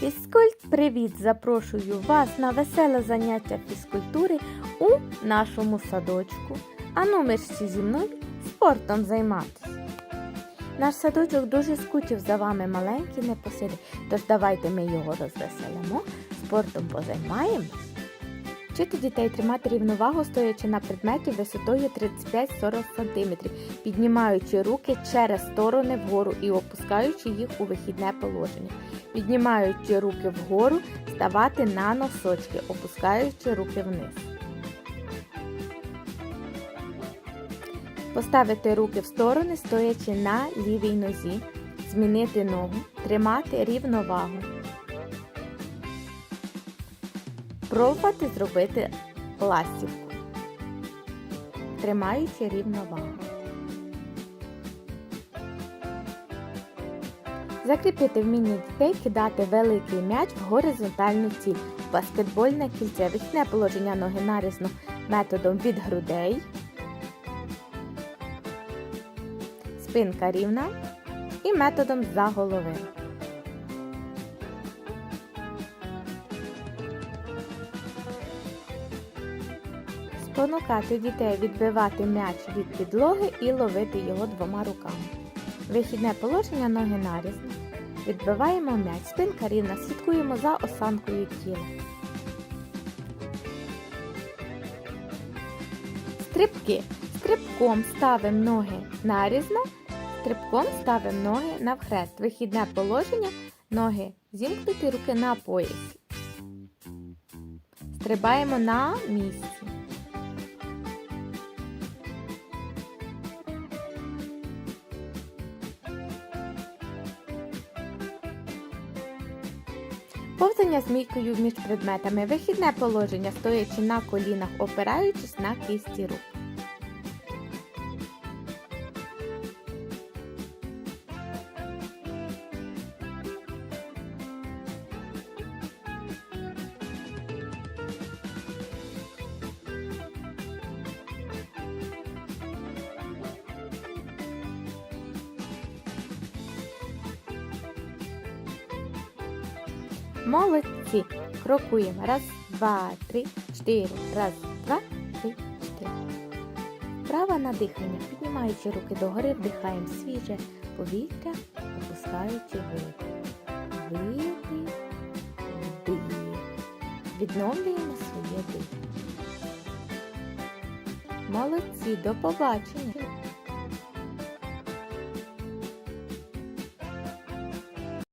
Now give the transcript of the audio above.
Фізкульт, привіт! Запрошую вас на веселе заняття фізкультури у нашому садочку. А ну мерщі зі мною спортом займатися. Наш садочок дуже скучив за вами маленькі непосиди, тож давайте ми його розвеселимо, спортом позаймаємось. Вчити дітей тримати рівновагу, стоячи на предметі висотою 35-40 см, піднімаючи руки через сторони вгору і опускаючи їх у вихідне положення. Піднімаючи руки вгору, ставати на носочки, опускаючи руки вниз. Поставити руки в сторони, стоячи на лівій нозі, змінити ногу, тримати рівновагу. Пробувати зробити ластівку, тримаючи рівновагу. Закріпити вміння дітей кидати великий м'яч в горизонтальну ціль, баскетбольне кільце, вихідне положення ноги нарізно методом від грудей, спинка рівна і методом за голови. Спонукати дітей відбивати м'яч від підлоги і ловити його двома руками. Вихідне положення ноги нарізно. Відбиваємо м'яч, спинка рівна, слідкуємо за осанкою тіла. Стрибки. Стрибком ставимо ноги нарізно, стрибком ставимо ноги навхрест. Вихідне положення, ноги зімкнуті, руки на поясі. Стрибаємо на місці. Повзання змійкою між предметами. Вихідне положення, стоячи на колінах, опираючись на кисті рук. Молодці. Крокуємо. Раз, два, три, чотири. Раз, два, три, чотири. Права на дихання. Піднімаючи руки догори, вдихаємо свіже повітря, опускаючи вдих. Видих. Відновлюємо своє дихання. Молодці, до побачення!